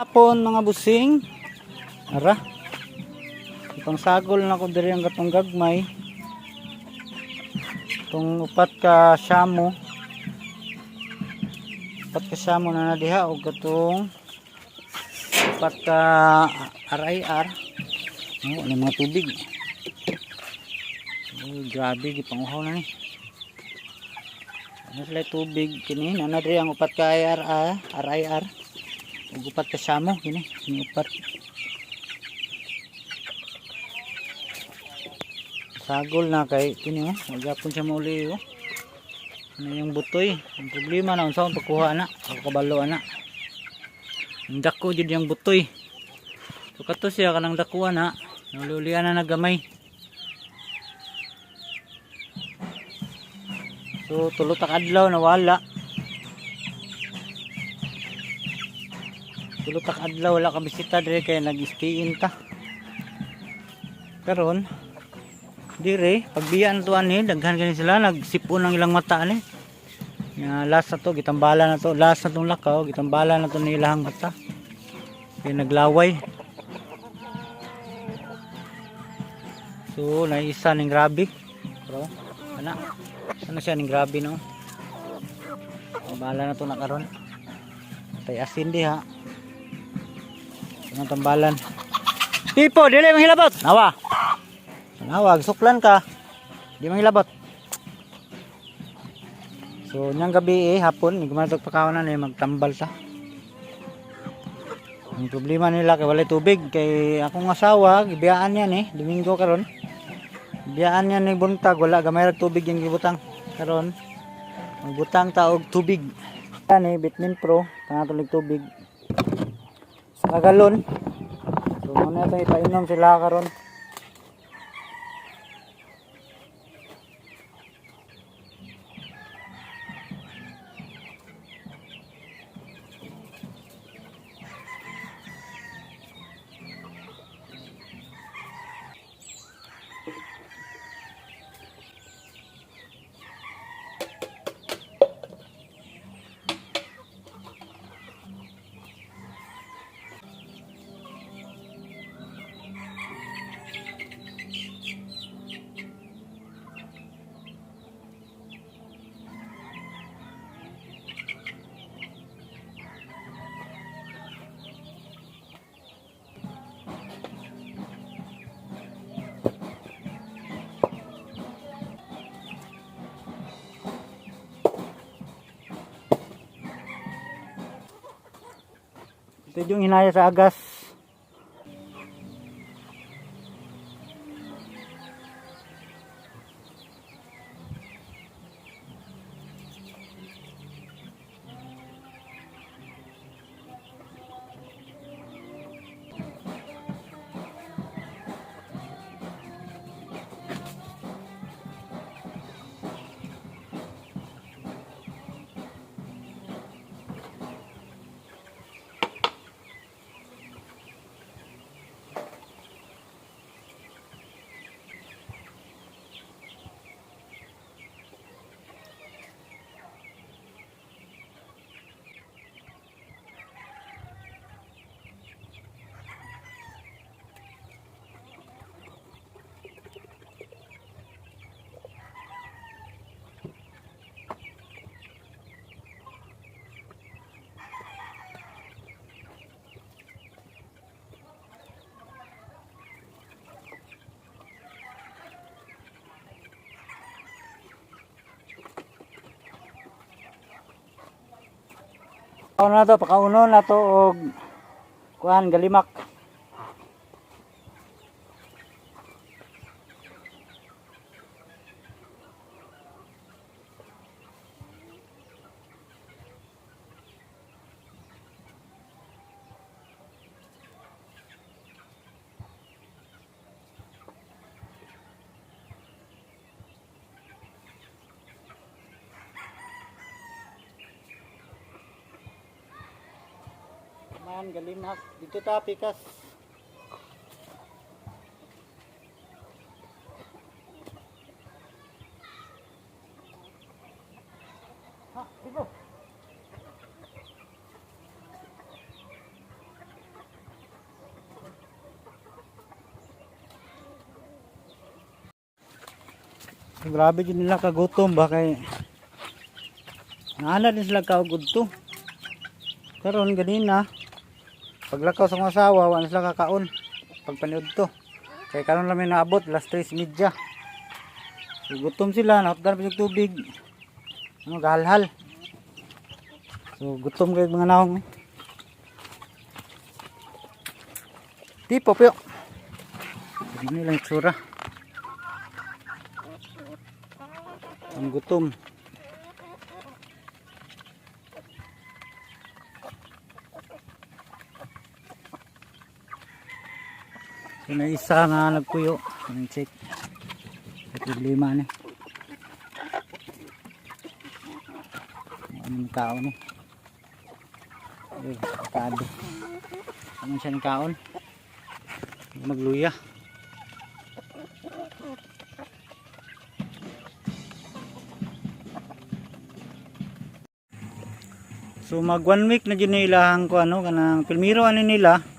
Hapon mga busing. Ara. Itong sagol na ko diri ang gatong gagmay. Itong upat ka syamo. Upat ka syamo na nadiha o gatong upat ka RIR. Oh, ano mga tubig. Oh, grabe gipanguhaw na ni. Ano sila tubig kini na diri ang upat ka RIR, RIR. Ug upat ka syamo kini, kini upat. Sagol na kay kini oh, magapon siya mauli oh. Ano yung butoy? Ang problema na unsa ang pagkuha na, o kabalo na. Ang dako jud yung butoy. So kato siya kanang dakuan na, naululian na nagamay. So tulo ta kadlaw nawala. Tulo ta adlaw wala ka bisita dire kay nag-stay-in ta. Karon dire pagbiyaan to ani daghan kani sila nagsipon ng ilang mata ani. Ya last na to gitambala na to last na lakaw gitambala na to ni ilang mata. Kaya naglaway. So naisa ning grabe. Pero ana ano siya ning grabe no. Bala na to na karon. Tay asin di ha. Ang tambalan. Tipo, dili manghilabot. Nawa. Nawa, suklan ka. Di manghilabot. So, nyang gabi eh, hapon, gumatok pa kawanan eh, magtambal ta. Ang problema nila kay walay tubig kay akong asawa, gibiyaan yan eh, Domingo karon. Gibiyaan yan ni buntag, wala gamay ra tubig yung gibutang karon. Magbutang ta og tubig. Yan eh, Bitmin Pro, kanatong tubig sa galon. So muna ito ipainom sila karon. Ito yung hinaya sa agas. Ano na to, pakauno na to og kuan galimak. An galimak. Dito ta pikas. Ha, dito. Grabe gid nila kagutom ba kay eh. Naala din sila kaugod to. Karon ganina, paglakaw sa mga asawa wala sila kakaon. Pagpanood to. Kay karon lang may naabot last 3 media. Gutom sila nakutdan pa yung tubig. Ano gahalhal. So gutom kayo mga naong eh. tipo pyo ano lang itsura. Ang gutom So na isa nga nagpuyo. Anong check. Problema ni. Anong tao ni. Ay, kado. Ano siya ng kaon? Magluya. So mag one week na dyan nilahan ko ano kanang pilmiro ano nila ang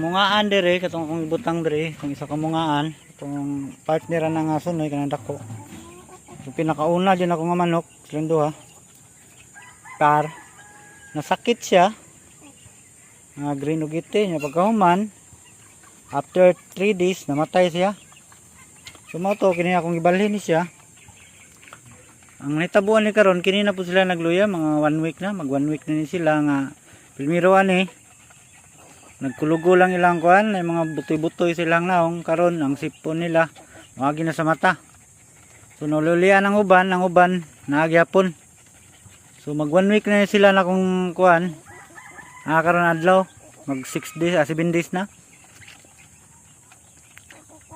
mungaan dire katong akong ibutang dire, kung isa ka mungaan, itong partner na nga sunoy kanang dako. So pinakauna din ako nga manok, silang duha. Par nasakit siya. Nga green ugite niya pagkahuman after 3 days namatay siya. So mo to kini akong ibalhin siya. Ang nitabuan ni karon kini na po sila nagluya mga one week na, mag one week na ni sila nga pilmiro ani nagkulugo lang ilang kuan may mga butoy-butoy silang naong karon ang sipon nila. Wagi na sa mata. So nululian ang uban ang uban naagyapon. So mag one week na sila na kung kuan ah karon adlaw. Mag 6 days ah 7 days na.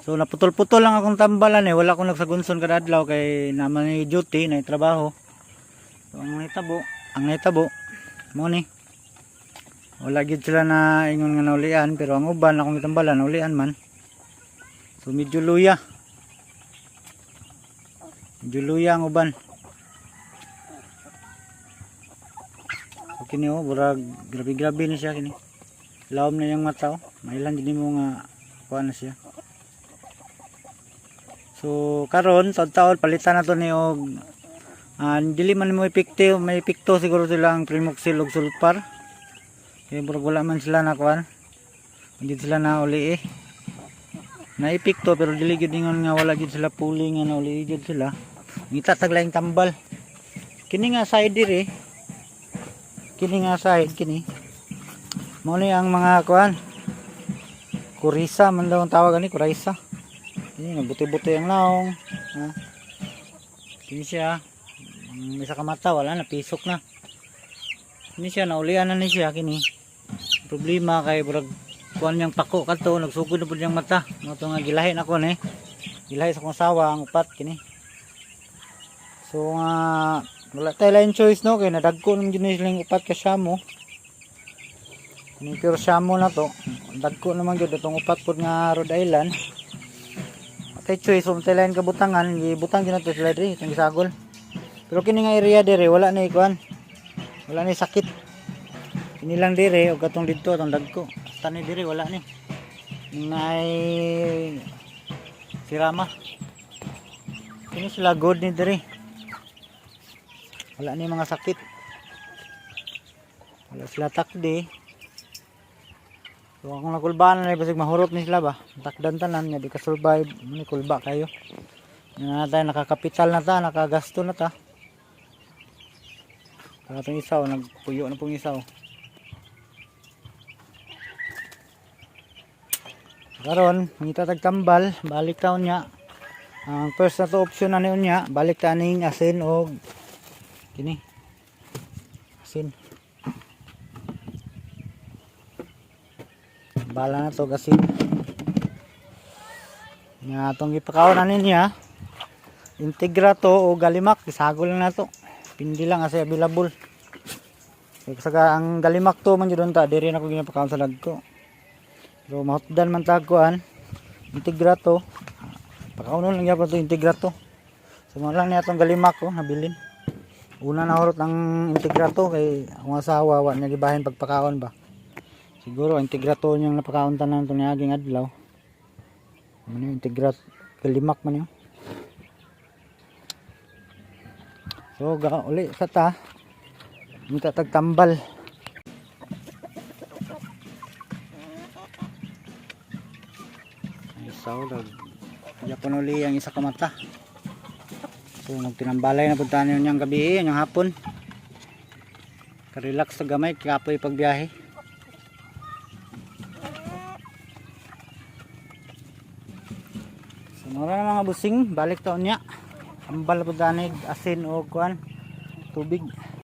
So naputol-putol lang akong tambalan eh. Wala akong nagsagunson kada adlaw kay naman ni duty na trabaho. So ang nitabo ang nitabo mo ni wala gid sila na ingon nga naulian pero ang uban akong itambalan naulian man. So medyo luya. Medyo luya ang uban. So kini oh burag grabe grabe ni siya kini. Lawom na yung mata oh. Mailan din mo nga kuha na siya. So karon taon-taon palitan na to ni og ah, dili man mo epekto may epekto siguro sila ang primoxil ug sulfur kaya burag wala man sila na kuan. Hindi sila na uli eh. Naipik to pero dili gid ingon nga wala gid sila puli nga na uli gid sila. Ngita taglaing tambal. Kini nga side dire. Kini nga side kini. Mao ni ang mga kuan. Kurisa man daw ang tawag ani kurisa. Ini nga buti-buti ang laong. Ha. Kini siya. Ang isa ka mata wala na pisok na. Kini siya naulian na ni siya kini. Problema kay burag kuan yang pako kadto nagsugod na pud yang mata. Mo to nga gilahi na ko ni. Gilahi sa kong sawa ang upat kini. So nga wala tayo lain choice no kay nadagko nang ginis lang upat ka syamo. Kini pure syamo na to. Dagko naman gyud itong upat pud nga Rhode Island. Tay choice um tayo lain kabutangan gibutang gyud nato sila diri itong gisagol. Pero kini nga area dire wala na ikuan wala ni sakit ini lang dire o katong dito atong dagko. Tani dire wala ni. Nay sirama ini sila good ni dire wala ni mga sakit. Wala sila takdi. So akong nakulbaan na basig mahurot ni sila ba? Takdan tanan nga di ka survive. Ni kulba kayo? Na tayo nakakapital na ta nakagasto na ta. Ang atong isaw, nagpuyo na pong isaw. Karon, mangita tagtambal, balik taon niya. Ang first na to option na niyon niya, balik ta ning asin o kini. Asin. Bala na to asin. Nga atong ipakaon na niya. Integra to o galimak, isagol na to pindi lang kasi available saka ang galimak to man yun ta diri na ko ginapakaon sa lagko pero mahutdan man tagkuan integrato. Pakaunon lang yapon to integrato. So mga lang niya itong galimak ko nabilin. Una nahurot ang integrato kay ang asawa wa niya gibahin pagpakaon ba. Siguro integrato niyang napakaon tanan itong niaging adlaw. Ano integrat galimak man yun. So uli sa ta hindi tagtambal. Dag. Japon uli ang isa ka mata. So nagtinambalay na punta niyo niyang gabi, yung hapon. Ka-relax sa gamay, kapoy pagbiyahe. So mura na mga busing, balik taon niya. Ambal po danig, asin o kuan, tubig.